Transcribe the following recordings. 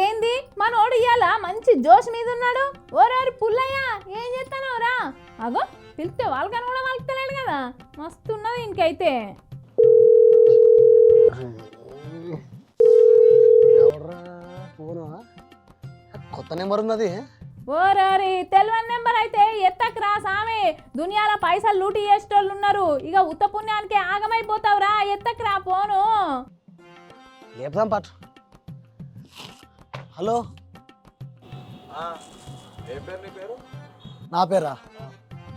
ఏంది? మనోడు ఇయ్యాల? మంచి జోష్ మీద ఉన్నాడు. ఓరోరి పుల్లయ్య ఏం చేస్తానో రా? అగో పిలిస్తే వాళ్ళకని కూడా వాళ్ళకి కదా. మస్తు ఉన్నది ఇంకైతే కొత్త నెంబర్ ఉన్నది. ఓరోరి తెలివని నెంబర్ అయితే ఎత్తకరా సామి. దునియాల పైసలు లూటి చేసేటోళ్ళు ఉన్నారు. ఇక ఉత్త పుణ్యానికి ఆగమైపోతావురా. ఎత్తకరా పోను లేపుదాం పాటు. హలో. ఏ పేరు నీ పేరు? నా పేరా?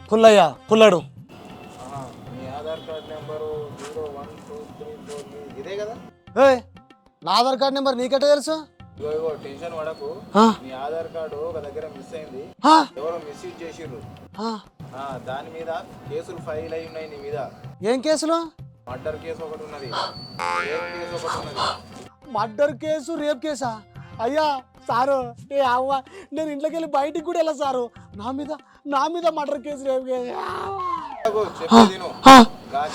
పుల్లయ్య పుల్లడు. మీ Aadhaar card number zero one two three four ఇదే కదా? ఏ నా ఆధార్ కార్డ్ నెంబర్ నీకెట్ట తెలుసు? టెన్షన్ పడకు. నీ ఆధార్ కార్డు ఒక దగ్గర మిస్ అయింది. ఎవరో మిస్యూజ్ చేసిర్రు. దాని మీద కేసులు ఫైల్ అయి ఉన్నాయి నీ మీద. ఏం కేసులు? మర్డర్ కేసు ఒకటి ఉన్నది. రేప్ కేసు ఒకటి ఉన్నది. మర్డర్ కేసు రేప్ కేసా? అయ్యా సారు ఏ అవ్వ నేను ఇంట్లోకి వెళ్ళి బయటికి కూడా వెళ్ళా సారు. నా మీద నా మీద మర్డర్ కేసు రేప్ కేసు. చెప్పేది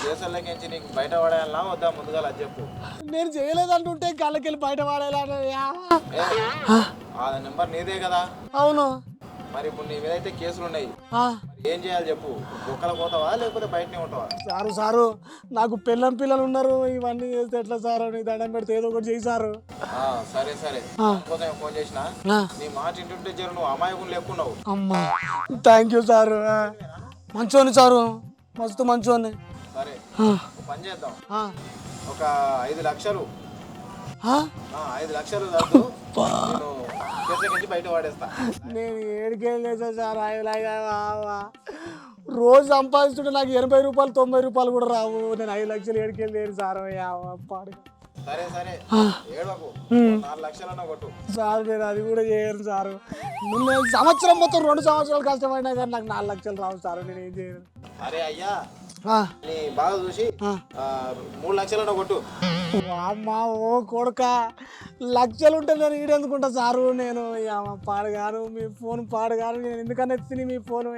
కేసులకి నీకు బయట పడేయాలన్నా వద్దా? ముందుగా అది చెప్పు. నేను చేయలేదంటుంటే కళ్ళకి వెళ్ళి బయట పడేలా ఆ. నెంబర్ నీదే కదా? అవును. మరి ఇప్పుడు నీ మీద అయితే కేసులు ఉన్నాయి. ఆ, మరి ఏం చేయాలి చెప్పు? బొక్కలు పోతావా? లేకపోతే బయటనే ఉంటావా? సారు సారు నాకు పిల్లం పిల్లలు ఉన్నారు. ఇవన్నీ చేస్తే ఎట్లా సారు? నీ దండం పెడితే ఏదో ఒకటి చేయి సారు. ఆ, సరే సరే. కోసం ఫోన్ చేసిన? ఆ, నీ మాట ఇంటుంటే జర నువ్వు అమాయకులు లేకున్నావు అమ్మా. థ్యాంక్ యూ సారు మంచోని సారు. మస్తు మంచోని. సరే పని చేద్దాం. ఒక ఐదు లక్షలు. ఐదు లక్షలు నేను నుంచి బయట పడేస్తా నేను ఏడికెళ్ళేసా సార్? ఐలాగా రోజు సంపాదిస్తుంటే నాకు ఎనభై రూపాయలు తొంభై రూపాయలు కూడా రావు. నేను ఐదు లక్షలు ఏడికెళ్ళేది సార్. పాడు. సరే సరే. ఏడవకు. నాలుగు లక్షలన్నా కొట్టు. సార్ నేను అది కూడా చేయను సారు. నేను సంవత్సరం మొత్తం రెండు సంవత్సరాలు కష్టమైనా కానీ నాకు నాలుగు లక్షలు రావు సార్. నేను ఏం చేయను. అరే అయ్యా నీ బాగా చూసి మూడు లక్షలన్నా కొట్టు. అమ్మా ఓ కొడుక. లక్షలు ఉంటే నేను ఈడెందుకుంటా సారు? నేను పాడుగాను మీ ఫోన్ పాడుగాను నేను ఎందుకన్నా ఎత్తిని మీ ఫోన్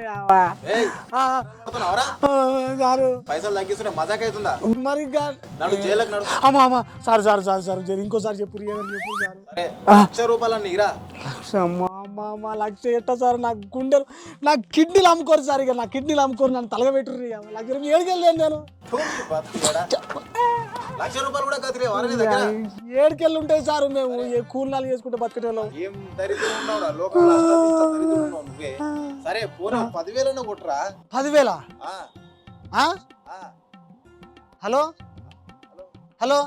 సారు. పైసలు తగ్గిస్తుంటే మజాక్ అవుతుందా మరి అమ్మా అమ్మా. సార్ సార్ సార్ సార్ జర ఇంకోసారి చెప్పు చెప్పు లక్ష రూపాయలన్నీ ఇరా. లక్ష అమ్మా అమ్మా అమ్మా. లక్ష ఎట్టా సార్? నాకు గుండెలు నా కిడ్నీలు అమ్ముకోరు సార్. ఇక నా కిడ్నీలు అమ్ముకోరు నన్ను తలగబెట్టుర్రు. లక్ష రూపాయలు ఏడికెళ్ళాను నేను? లక్ష రూపాయలు కూడా కదిలే వారి దగ్గర. ఏడికెళ్ళి ఉంటాయి సార్ మేము. ఏ కూలినాలు చేసుకుంటే బతికేటోళ్ళం. ఏం దరిద్రం ఉన్నావురా లోకంలో అంతా ఇంత దరిద్రం ఉన్నావు నువ్వే. సరే పోనా కొట్టురా. పదివేల. హలో? హలో?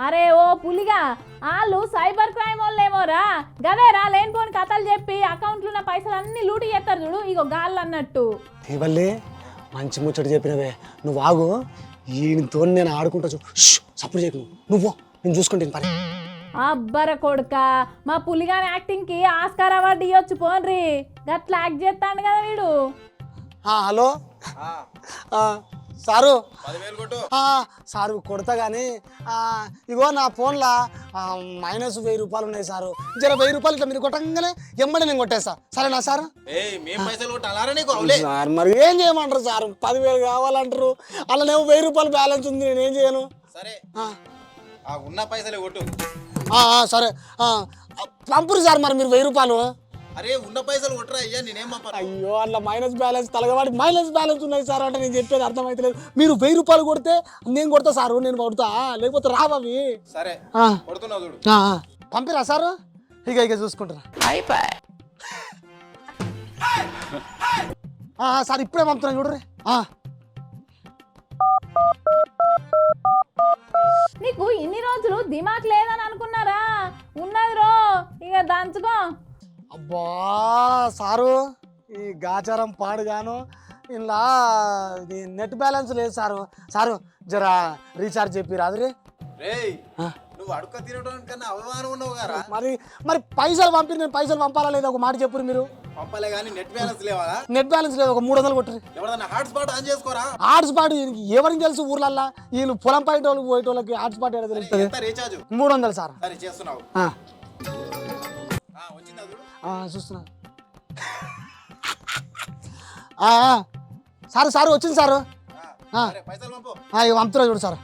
అరే ఓ పులిగా వాళ్ళు సైబర్ క్రైమ్ వాళ్ళేమోరా? గదేరా లేనిపోని కథలు చెప్పి అకౌంట్లో ఉన్న పైసలు అన్ని లూటి చేస్తారు చూడు ఇగో గాళ్ళు అన్నట్టు తీవల్లి మంచి ముచ్చట చెప్పినవే. నువ్వు ఆగు ఈయనతో నేను ఆడుకుంటా చూ. సప్పుడు చేయకు. నువ్వు. నువ్వు నేను చూసుకుంటాను పని. అబ్బర కొడుక మా పులిగాని యాక్టింగ్కి ఆస్కార్ అవార్డు ఇవ్వచ్చు పోన్రి. గట్లా యాక్ట్ చేస్తాడు కదా వీడు. హలో? ఆ, ఆ, సారు. సారు కొడతా కానీ ఆ, ఇగో నా ఫోన్లో మైనస్ వెయ్యి రూపాయలు ఉన్నాయి సారు. జర వెయ్యి రూపాయలు ఇట్లా మీరు కొట్టంగానే ఎమ్మడి నేను కొట్టేస్తా. సరేనా సార్? సార్ మరి ఏం చేయమంటారు సార్? పదివేలు కావాలంటారు. అలానేమో వెయ్యి రూపాయలు బ్యాలెన్స్ ఉంది నేను ఏం చేయను? సరే. ఉన్న పైసలే కొట్టు. సరే. పంపురు సార్ మరి మీరు వెయ్యి రూపాయలు. అరే ఉన్న పైసలు కొట్టరా అయ్యా నేనేం పంపను అయ్యో అట్లా మైనస్ బ్యాలెన్స్ తలగవాడి మైనస్ బ్యాలెన్స్ ఉన్నాయి సార్ అంటే నేను చెప్పేది అర్థమైతలేదు మీరు వెయ్యి రూపాయలు కొడితే నేను కొడతా సారు నేను కొడతా. లేకపోతే రావవి సరే ఆ, కొడుతున్నావు చూడు. ఆ, ఆ. పంపిరా సారు? ఇక ఇక చూసుకుంటారా ఆ, ఆ, సార్ ఇప్పుడే పంపుతున్నాను చూడరే ఆ, నీకు ఇన్ని రోజులు దిమాక్ లేదని అనుకున్నారా? ఉన్నది రో ఇక దంచుకో. అబ్బా సారు ఈ గాచారం పాడుగాను ఇలా ఇది నెట్ బ్యాలెన్స్ లేదు సారు. సారు జర రీఛార్జ్ చెప్పి రాదురే రేయ్ నువ్వు అడుక్క తినడం కన్నా అవమానం ఉన్నావు గారా? మరి మరి పైసలు పంపి నేను పైసలు పంపాలా లేదా? ఒక మాట చెప్పురు మీరు. పంపలే కానీ నెట్ బ్యాలెన్స్ లేవా? నెట్ బ్యాలెన్స్ లేదు ఒక మూడు వందలు కొట్టరు హాట్స్పాట్ ఆన్ చేసుకోరా? ఎవరికి తెలుసు ఊర్లల్లా? వీళ్ళు పొలం పైట వాళ్ళకి పోయేటోళ్ళకి ఆర్ట్స్ పాటు ఏదో తెలుస్తుంది? రీఛార్జ్? మూడు వందలు సార్. సరే చేస్తున్నావు. చూస్తున్నా. సార్ సార్ వచ్చింది సారు. ఇక పంపుతున్నా చూడు సార్.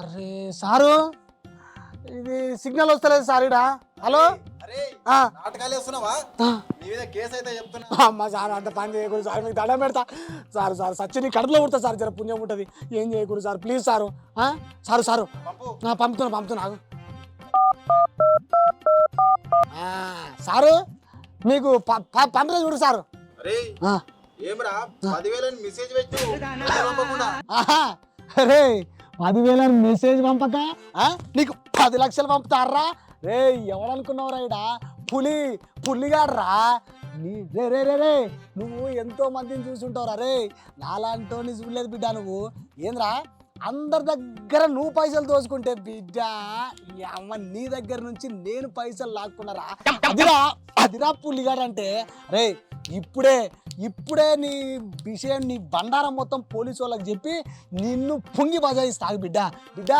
అరే సారు. ఇది సిగ్నల్ వస్తలేదు సార్ ఇడా హలో? అమ్మ సార్ అంత పని చేయకూడదు సార్. మీకు దండం పెడతా. సార్ సార్ సచ్చి నీ కడుపులో పుడతా సార్. జర పుణ్యం ఉంటుంది. ఏం చేయకూడదు sir. Please sir? Sir sir. పంపుతున్నా పంపుతున్నా. సారు మీకు ప- ప- పంపిన చూడు సారు. రే పదివేల మెసేజ్ పంపక? ఆ? నీకు పది లక్షలు పంపుతారా? రే ఎవడనుకున్నావురా ఇడ పులి పులిగాడ్రా? నీ రే రే రే రే నువ్వు ఎంతో మందిని చూసుంటావురా రే. నాలాంటోని చూడలేదు బిడ్డ నువ్వు. ఏంద్రా? అందరి దగ్గర నువ్వు పైసలు దోచుకుంటే బిడ్డ అమ్మ నీ దగ్గర నుంచి నేను పైసలు లాక్కున్నారా? అదిరా అదిరా పులిగాడంటే రే ఇప్పుడే ఇప్పుడే నీ విషయం నీ బండారం మొత్తం పోలీసు వాళ్ళకి చెప్పి నిన్ను పొంగి బజాయిస్తా బిడ్డ. బిడ్డ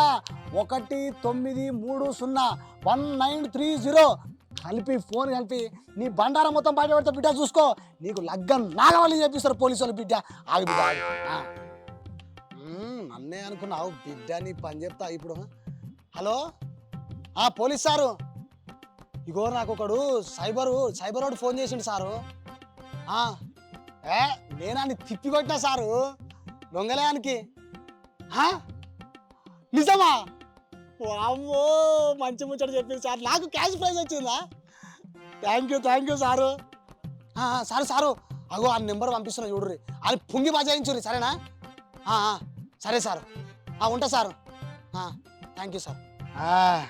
ఒకటి తొమ్మిది మూడు సున్నా వన్ నైన్ త్రీ జీరో. కలిపి ఫోన్ కలిపి నీ బండారం మొత్తం బయట పెడతా బిడ్డ చూసుకో నీకు లగ్గం నాగవల్లి చెప్పిస్తారు పోలీసు వాళ్ళు బిడ్డ. ఆగి బిడ్డ నేను అనుకున్నావు బిడ్డ నీ పని చెప్తా ఇప్పుడు హలో ఆ పోలీస్ సారు. ఇగో నాకు ఒకడు సైబరు సైబర్ వాడు ఫోన్ చేసిండు సారు. ఆ, ఏ నేనాన్ని తిప్పి కొట్టినా సారు దొంగలేయానికి నిజమా? అమ్మో మంచి ముచ్చట చెప్పింది సార్ నాకు క్యాష్ ప్రైజ్ వచ్చిందా? Thank you thank you sir. Sir sir అగో ఆ నెంబర్ పంపిస్తున్నా చూడుర్రి అది పుంగి బజాయించుర్రి సరేనా? సరే సారు. ఆ, ఉంటా సారు. థ్యాంక్ యూ సార్ ఆ,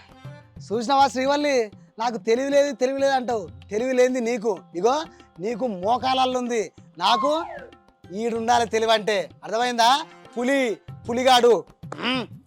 చూసినావా శ్రీవల్లి? నాకు తెలివి లేదు తెలివి లేదు అంటావు. తెలివి లేనిది నీకు. ఇగో నీకు మోకాలలో ఉంది. నాకు ఈడుండాలి తెలివి అంటే. అర్థమైందా? పులి పులిగాడు.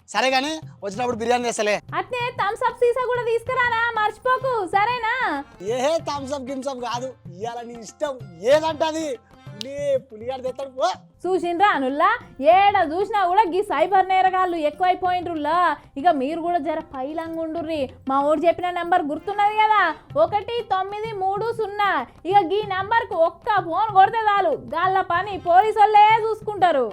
సరే కానీ వచ్చినప్పుడు బిర్యానీ చేస్తలే. అట్నే థమ్స్ అప్ సీసా కూడా తీసుకురారా? మర్చిపోకు. సరేనా? ఏ థమ్స్అప్ గిమ్సప్ కాదు. ఇవాళ నీ ఇష్టం. ఏదంటది పులి పులిగాడు తెస్తాడు పో. చూసిండ్రా అనుల్లా? ఏడ చూసినా కూడా గీ సైబర్ నేరగాళ్ళు ఎక్కువైపోయినరులా ఇక మీరు కూడా జర పైలంగుండుర్రి మా ఊరు చెప్పిన నెంబర్ గుర్తున్నది కదా? ఒకటి తొమ్మిది మూడు సున్నా. ఇక గీ నెంబర్కు ఒక్క ఫోన్ కొడితే చాలు. గాళ్ళ పని పోలీసు వాళ్ళే చూసుకుంటారు.